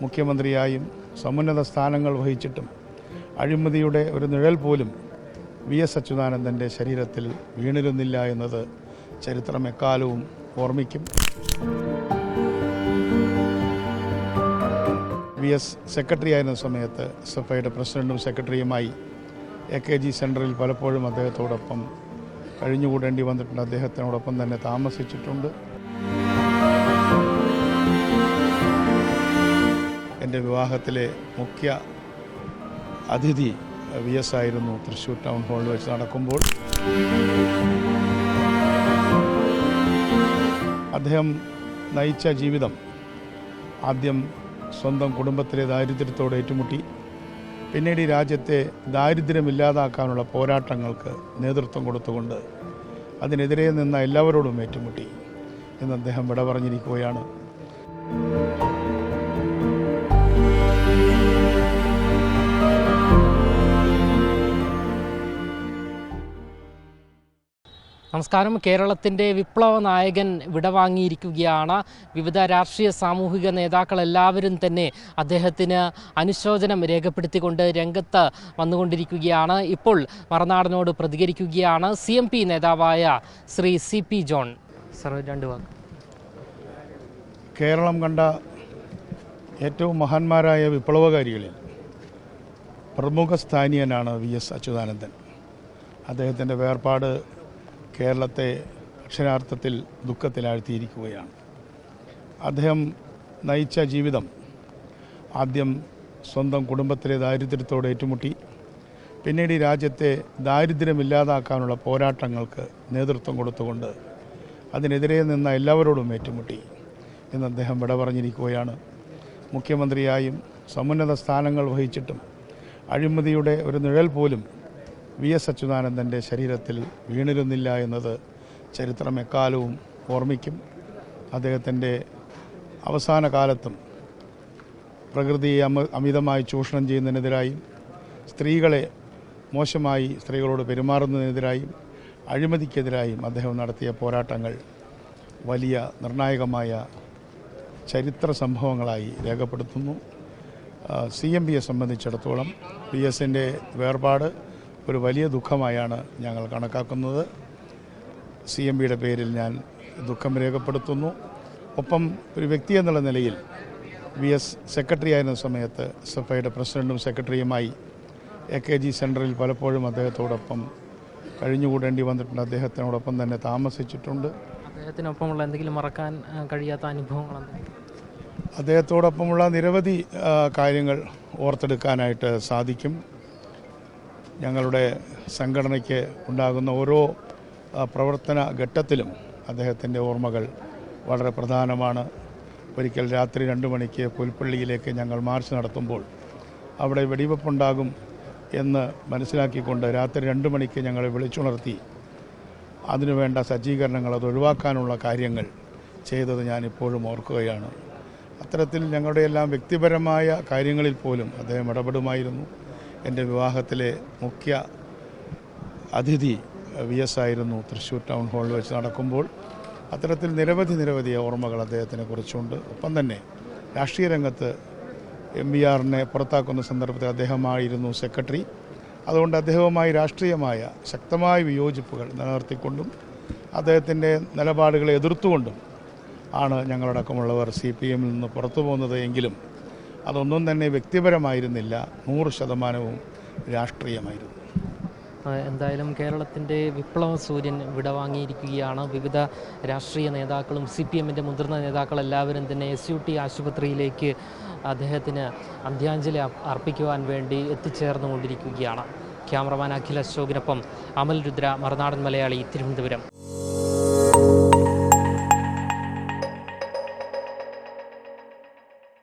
മുഖ്യമന്ത്രിയായും സമുന്നത സ്ഥാനങ്ങൾ വഹിച്ചിട്ടും അഴിമതിയുടെ ഒരു നിഴൽ പോലും വി എസ് അച്യുതാനന്ദന്റെ ശരീരത്തിൽ വീണിരുന്നില്ല എന്നത് ചരിത്രം എക്കാലവും ഓർമ്മിക്കും. വി എസ് സെക്രട്ടറി ആയിരുന്ന സമയത്ത് എസ് എഫ് ഐയുടെ പ്രസിഡന്റും സെക്രട്ടറിയുമായി എ കെ ജി സെന്ററിൽ പലപ്പോഴും അദ്ദേഹത്തോടൊപ്പം കഴിഞ്ഞുകൂടേണ്ടി വന്നിട്ടുണ്ട്. അദ്ദേഹത്തിനോടൊപ്പം തന്നെ താമസിച്ചിട്ടുണ്ട്. എന്റെ വിവാഹത്തിലെ മുഖ്യ അതിഥി വി എസ് ആയിരുന്നു തൃശ്ശൂർ ടൗൺ ഹാളിൽ വെച്ച് നടക്കുമ്പോൾ. അദ്ദേഹം നയിച്ച ജീവിതം ആദ്യം സ്വന്തം കുടുംബത്തിലെ ദാരിദ്ര്യത്തോട് ഏറ്റുമുട്ടി. പിന്നീട് ഈ രാജ്യത്തെ ദാരിദ്ര്യമില്ലാതാക്കാനുള്ള പോരാട്ടങ്ങൾക്ക് നേതൃത്വം കൊടുത്തുകൊണ്ട് അതിനെതിരെ നിന്ന എല്ലാവരോടും ഏറ്റുമുട്ടി എന്ന് അദ്ദേഹം വിട പറഞ്ഞിരിക്കുകയാണ്. നമസ്കാരം. കേരളത്തിന്റെ വിപ്ലവ നായകൻ വിടവാങ്ങിയിരിക്കുകയാണ്. വിവിധ രാഷ്ട്രീയ സാമൂഹിക നേതാക്കൾ എല്ലാവരും തന്നെ അദ്ദേഹത്തിന് അനുശോചനം രേഖപ്പെടുത്തിക്കൊണ്ട് രംഗത്ത് വന്നുകൊണ്ടിരിക്കുകയാണ്. ഇപ്പോൾ മറനാടനോട് പ്രതികരിക്കുകയാണ് സി എം പി നേതാവായ Shri C P John. Sir രണ്ട് വാക്ക്. കേരളം കണ്ട ഏറ്റവും മഹാന്മാരായ വിപ്ലവകാരികളിൽ പ്രമുഖ സ്ഥാനീയനാണ് വി എസ് അച്യുതാനന്ദൻ. അദ്ദേഹത്തിന്റെ വേർപാട് കേരളത്തെ അക്ഷരാർത്ഥത്തിൽ ദുഃഖത്തിലാഴ്ത്തിയിരിക്കുകയാണ്. അദ്ദേഹം നയിച്ച ജീവിതം ആദ്യം സ്വന്തം കുടുംബത്തിലെ ദാരിദ്ര്യത്തോട് ഏറ്റുമുട്ടി പിന്നീട് ഈ രാജ്യത്തെ ദാരിദ്ര്യമില്ലാതാക്കാനുള്ള പോരാട്ടങ്ങൾക്ക് നേതൃത്വം കൊടുത്തുകൊണ്ട് അതിനെതിരെ നിന്ന എല്ലാവരോടും ഏറ്റുമുട്ടി എന്ന് അദ്ദേഹം വിട പറഞ്ഞിരിക്കുകയാണ് മുഖ്യമന്ത്രിയായും സമുന്നത സ്ഥാനങ്ങൾ വഹിച്ചിട്ടും അഴിമതിയുടെ ഒരു നിഴൽ പോലും വി എസ് അച്യുതാനന്ദന്റെ ശരീരത്തിൽ വീണിരുന്നില്ല എന്നത് ചരിത്രം എക്കാലവും ഓർമ്മിക്കും. അദ്ദേഹത്തിന്റെ അവസാന കാലത്തും പ്രകൃതിയെ അമ അമിതമായി ചൂഷണം ചെയ്യുന്നതിനെതിരായും സ്ത്രീകളെ മോശമായി സ്ത്രീകളോട് പെരുമാറുന്നതിനെതിരായും അഴിമതിക്കെതിരായും അദ്ദേഹം നടത്തിയ പോരാട്ടങ്ങൾ വലിയ നിർണായകമായ ചരിത്ര സംഭവങ്ങളായി രേഖപ്പെടുത്തുന്നു. സി എം പിയെ സംബന്ധിച്ചിടത്തോളം പി എസിന്റെ വേർപാട് ഒരു വലിയ ദുഃഖമായാണ് ഞങ്ങൾ കണക്കാക്കുന്നത്. സി എം പിയുടെ പേരിൽ ഞാൻ ദുഃഖം രേഖപ്പെടുത്തുന്നു. ഒപ്പം ഒരു വ്യക്തി എന്നുള്ള നിലയിൽ വി എസ് സെക്രട്ടറി ആയിരുന്ന സമയത്ത് എസ് എഫ് ഐയുടെ പ്രസിഡന്റും സെക്രട്ടറിയുമായി എ കെ ജി സെന്ററിൽ പലപ്പോഴും അദ്ദേഹത്തോടൊപ്പം കഴിഞ്ഞുകൂടേണ്ടി വന്നിട്ടുണ്ട്. അദ്ദേഹത്തിനോടൊപ്പം തന്നെ താമസിച്ചിട്ടുണ്ട്. അദ്ദേഹത്തിനൊപ്പമുള്ള എന്തെങ്കിലും മറക്കാൻ കഴിയാത്ത അനുഭവങ്ങൾ? അദ്ദേഹത്തോടൊപ്പമുള്ള നിരവധി കാര്യങ്ങൾ ഓർത്തെടുക്കാനായിട്ട് സാധിക്കും. ഞങ്ങളുടെ സംഘടനയ്ക്ക് ഉണ്ടാകുന്ന ഓരോ പ്രവർത്തന ഘട്ടത്തിലും അദ്ദേഹത്തിന്റെ ഓർമ്മകൾ വളരെ പ്രധാനമാണ്. ഒരിക്കൽ രാത്രി രണ്ട് മണിക്ക് പുൽപ്പള്ളിയിലേക്ക് ഞങ്ങൾ മാർച്ച് നടത്തുമ്പോൾ അവിടെ വെടിവെപ്പുണ്ടാകും എന്ന് മനസ്സിലാക്കിക്കൊണ്ട് രാത്രി രണ്ട് മണിക്ക് ഞങ്ങളെ വിളിച്ചുണർത്തി. അതിനുവേണ്ട സജ്ജീകരണങ്ങൾ അത് ഒഴിവാക്കാനുള്ള കാര്യങ്ങൾ ചെയ്തത് ഞാനിപ്പോഴും ഓർക്കുകയാണ്. അത്തരത്തിൽ ഞങ്ങളുടെ എല്ലാം വ്യക്തിപരമായ കാര്യങ്ങളിൽ പോലും അദ്ദേഹം ഇടപെടുമായിരുന്നു. എന്റെ വിവാഹത്തിലെ മുഖ്യ അതിഥി വി എസ് ആയിരുന്നു തൃശ്ശൂർ ടൗൺ ഹാളിൽ വെച്ച് നടക്കുമ്പോൾ അത്തരത്തിൽ നിരവധി നിരവധി ഓർമ്മകൾ അദ്ദേഹത്തിനെ കുറിച്ചുണ്ട്. ഒപ്പം തന്നെ രാഷ്ട്രീയ രംഗത്ത് എം വി ആറിനെ പുറത്താക്കുന്ന സന്ദർഭത്തിൽ അദ്ദേഹമായിരുന്നു സെക്രട്ടറി. അതുകൊണ്ട് അദ്ദേഹവുമായി രാഷ്ട്രീയമായ ശക്തമായ വിയോജിപ്പുകൾ നിലനിർത്തിക്കൊണ്ടും അദ്ദേഹത്തിന്റെ നിലപാടുകളെ എതിർത്തുകൊണ്ടും ആണ് ഞങ്ങളടക്കമുള്ളവർ സി പി എമ്മിൽ നിന്ന് പുറത്തു പോകുന്നത് എങ്കിലും അതൊന്നും തന്നെ വ്യക്തിപരമായിരുന്നില്ല. നൂറ് ശതമാനവും രാഷ്ട്രീയമായിരുന്നു. എന്തായാലും കേരളത്തിന്റെ വിപ്ലവ സൂര്യൻ വിടവാങ്ങിയിരിക്കുകയാണ്. വിവിധ രാഷ്ട്രീയ നേതാക്കളും സി പി എമ്മിന്റെ മുതിർന്ന നേതാക്കളെല്ലാവരും തന്നെ എസ് യു ടി ആശുപത്രിയിലേക്ക് അദ്ദേഹത്തിന് അന്ത്യാഞ്ജലി അർ- അർപ്പിക്കുവാൻ വേണ്ടി എത്തിച്ചേർന്നുകൊണ്ടിരിക്കുകയാണ്. ക്യാമറമാൻ അഖിൽ അശോകിനൊപ്പം അമൽ രുദ്ര മറുനാടൻ മലയാളി തിരുവനന്തപുരം.